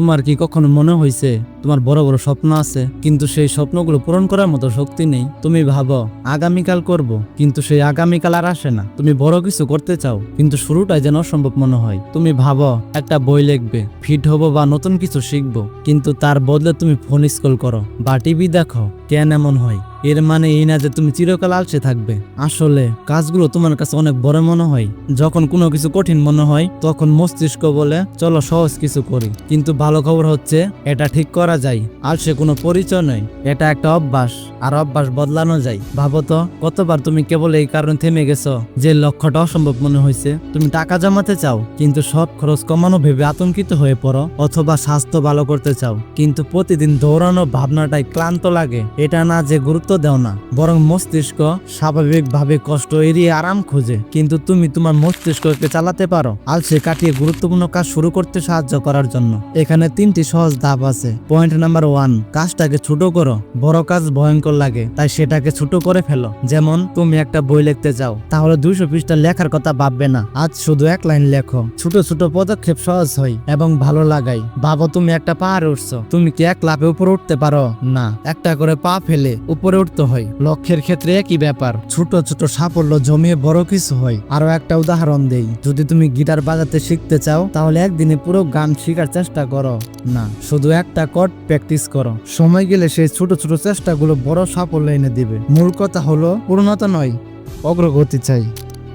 তোমার কি কখনো মনে হয়েছে তোমার বড় বড় স্বপ্ন আছে, কিন্তু সেই স্বপ্নগুলো পূরণ করার মতো শক্তি নেই? তুমি ভাবো, আগামীকাল করব, কিন্তু সেই আগামীকাল আর আসে না। তুমি বড় কিছু করতে চাও, কিন্তু শুরুটাই যেন অসম্ভব মনে হয়। তুমি ভাবো, একটা বই লিখবে, ফিট হব বা নতুন কিছু শিখব, কিন্তু তার বদলে তুমি ফোন স্ক্রল করো বা টিভি দেখো, কেন এমন হয়? এর মানে এই না যে তুমি চিরকাল আলসে থাকবে। আসলে কাজগুলো তোমার কাছে অনেক বড় মনে হয়। যখন কোনো কিছু কঠিন মনে হয়, তখন মস্তিষ্ক বলে, চলো সহজ কিছু করি। কিন্তু ভালো খবর হচ্ছে, এটা ঠিক করা যায়। আলসে কোনো পরিচয় নয়, এটা একটা অভ্যাস। আর অভ্যাস বদলানো যায়। ভাবো তো, কতবার তুমি কেবল এই কারণে থেমে গেছো যে লক্ষ্যটা অসম্ভব মনে হয়েছে? তুমি টাকা জমাতে চাও, কিন্তু সব খরচ কমানো ভেবে আতঙ্কিত হয়ে পড়ো, অথবা স্বাস্থ্য ভালো করতে চাও। কিন্তু প্রতিদিন দৌড়ানো ভাবনাটাই ক্লান্ত লাগে। এটা না যে গুরুত্ব দেও না, বরং মস্তিষ্ক স্বাভাবিকভাবে কষ্ট এড়িয়ে আরাম খোঁজে। কিন্তু তুমি তোমার মস্তিষ্ককে চালাতে পারো, আলসে কাটিয়ে গুরুত্বপূর্ণ কাজ শুরু করতে সাহায্য করার জন্য। এখানে তিনটি সহজ ধাপ আছে। পয়েন্ট নাম্বার ওয়ান, কাজটাকে ছোট করো। বড় কাজ ভয়ঙ্কর লাগে, তাই সেটাকে ছোট করে ফেলো। যেমন, তুমি একটা বই লিখতে চাও তাহলে দুইশো পৃষ্ঠা লেখার কথা ভাববে না। আজ শুধু এক লাইন লেখো। ছোট ছোট পদক্ষেপ সহজ হয় এবং ভালো লাগাই ভাবো, তুমি একটা পাহাড়ে উঠছো। তুমি কি এক লাফে উপরে উঠতে পারো? না। একটা করে পা ফেলে উপরে উঠতে হয়। লক্ষ্যের ক্ষেত্রে একই ব্যাপার। ছোট ছোট সাফল্য জমিয়ে বড় কিছু হয়। আরও একটা উদাহরণ দেই। যদি তুমি গিটার বাজাতে শিখতে চাও, তাহলে একদিনে পুরো গান শেখার চেষ্টা করো। না। শুধু একটা কট প্র্যাকটিস করো। সময় গেলে সেই ছোট ছোট চেষ্টাগুলো বড় সাফল্য এনে দিবে। মূল কথা হলো, পূর্ণতা নয়, অগ্রগতি চাই।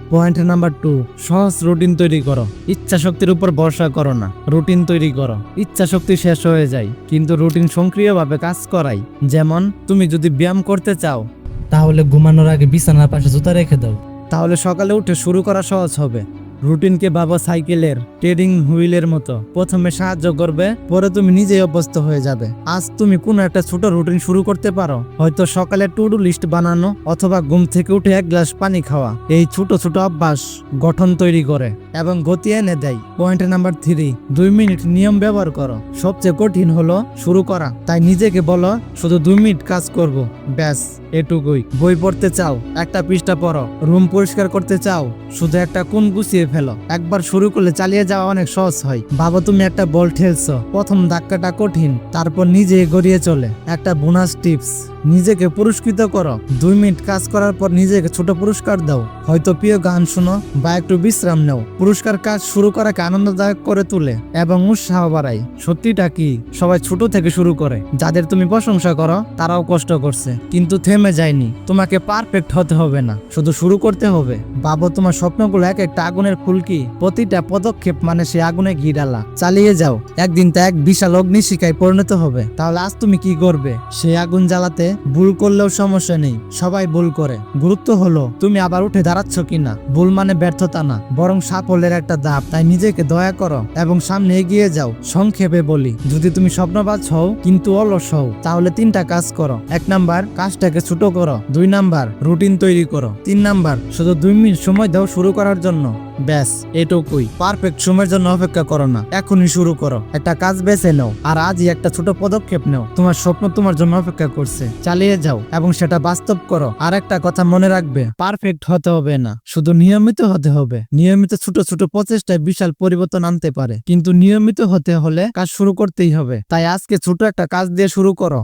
পয়েন্ট নাম্বার টু সহজ রুটিন তৈরি করো। ইচ্ছা শক্তির উপর ভরসা করো না। রুটিন তৈরি করো। ইচ্ছা শক্তি শেষ হয়ে যায়, কিন্তু রুটিন সক্রিয়ভাবে কাজ করাই। যেমন, তুমি যদি ব্যায়াম করতে চাও, তাহলে ঘুমানোর আগে বিছানার পাশে জুতা রেখে দাও। তাহলে সকালে উঠে শুরু করা সহজ হবে। রুটিনকে ভাবো সাইকেলের, ট্রেডিং হুইলের মতো। প্রথমে সাহায্য করবে, পরে তুমি নিজেই অভ্যস্ত হয়ে যাবে। আজ তুমি কোনো একটা ছোট রুটিন শুরু করতে পারো। হয়তো সকালে টু ডু লিস্ট বানানো, অথবা ঘুম থেকে উঠে এক গ্লাস পানি খাওয়া। এই ছোট ছোট অভ্যাস গঠন তৈরি করে এবং গতি এনে দেয়। পয়েন্ট নাম্বার থ্রি, দুই মিনিট নিয়ম ব্যবহার করো। সবচেয়ে কঠিন হলো শুরু করা। তাই নিজেকে বলো, শুধু দুই মিনিট কাজ করব। ব্যাস, এটুকুই। বই পড়তে চাও, একটা পৃষ্ঠা পড়ো। রুম পরিষ্কার করতে চাও, শুধু একটা কোন গুছিয়ে ফেলো। একবার শুরু করলে চালিয়ে যাওয়া অনেক সহজ হয়। বাবা তুমি একটা বল ঠেলছো। প্রথম ধাক্কাটা কঠিন, তারপর নিজে গড়িয়ে চলে। একটা বোনাস টিপস। নিজেকে পুরস্কৃত করো। দুই মিনিট কাজ করার পর নিজেকে ছোট পুরস্কার দাও। হয়তো প্রিয় গান শোনো বা একটু বিশ্রাম নাও। পুরস্কার কাজ শুরু করাকে আনন্দদায়ক করে তুলে এবং উৎসাহ বাড়ায়। সত্যিটা কি? সবাই ছোট থেকে শুরু করে। যাদের তুমি প্রশংসা করো, তারাও কষ্ট করছে। কিন্তু থেমে যায়নি। তোমাকে পারফেক্ট হতে হবে না। শুধু শুরু করতে হবে। ভাবো তোমার স্বপ্নগুলো এক একটা আগুনের ফুলকি প্রতিটা পদক্ষেপ মানে সে আগুনে ঘি ডালা চালিয়ে যাও। একদিন তা এক বিশাল অগ্নিশিখায় পরিণত হবে। তাহলে আজ তুমি কি করবে? সেই আগুন জ্বালাতে ভুল করলেও সমস্যা নেই, সবাই ভুল করে। গুরুত্ব হলো, তুমি আবার উঠে দাঁড়াচ্ছ কিনা? ভুল মানে ব্যর্থতা না, বরং সাফল্যের একটা ধাপ তাই নিজেকে দয়া করো এবং সামনে এগিয়ে যাও, সংক্ষেপে বলি। যদি তুমি স্বপ্নবাজ হও, কিন্তু অলস হও, তাহলে তিনটা কাজ করো। এক নাম্বার, কাজটাকে ছোট করো। দুই নাম্বার, রুটিন তৈরি করো। তিন নাম্বার, শুধু দুই মিনিট সময় দাও শুরু করার জন্য। ব্যাস, এটুকুই। পারফেক্ট সময়ের জন্য অপেক্ষা করো না, এখনই শুরু করো। একটা কাজ বেছে নাও, আর আজই একটা ছোট পদক্ষেপ নাও। তোমার স্বপ্ন তোমার জন্য অপেক্ষা করছে। চালিয়ে যাও, এবং সেটা বাস্তব করো। আর একটা কথা মনে রাখবে, পারফেক্ট হতে হবে না, শুধু নিয়মিত হতে হবে। নিয়মিত ছোট ছোট প্রচেষ্টায় বিশাল পরিবর্তন আনতে পারে। কিন্তু নিয়মিত হতে হলে কাজ শুরু করতেই হবে। তাই আজকে ছোট একটা কাজ দিয়ে শুরু করো।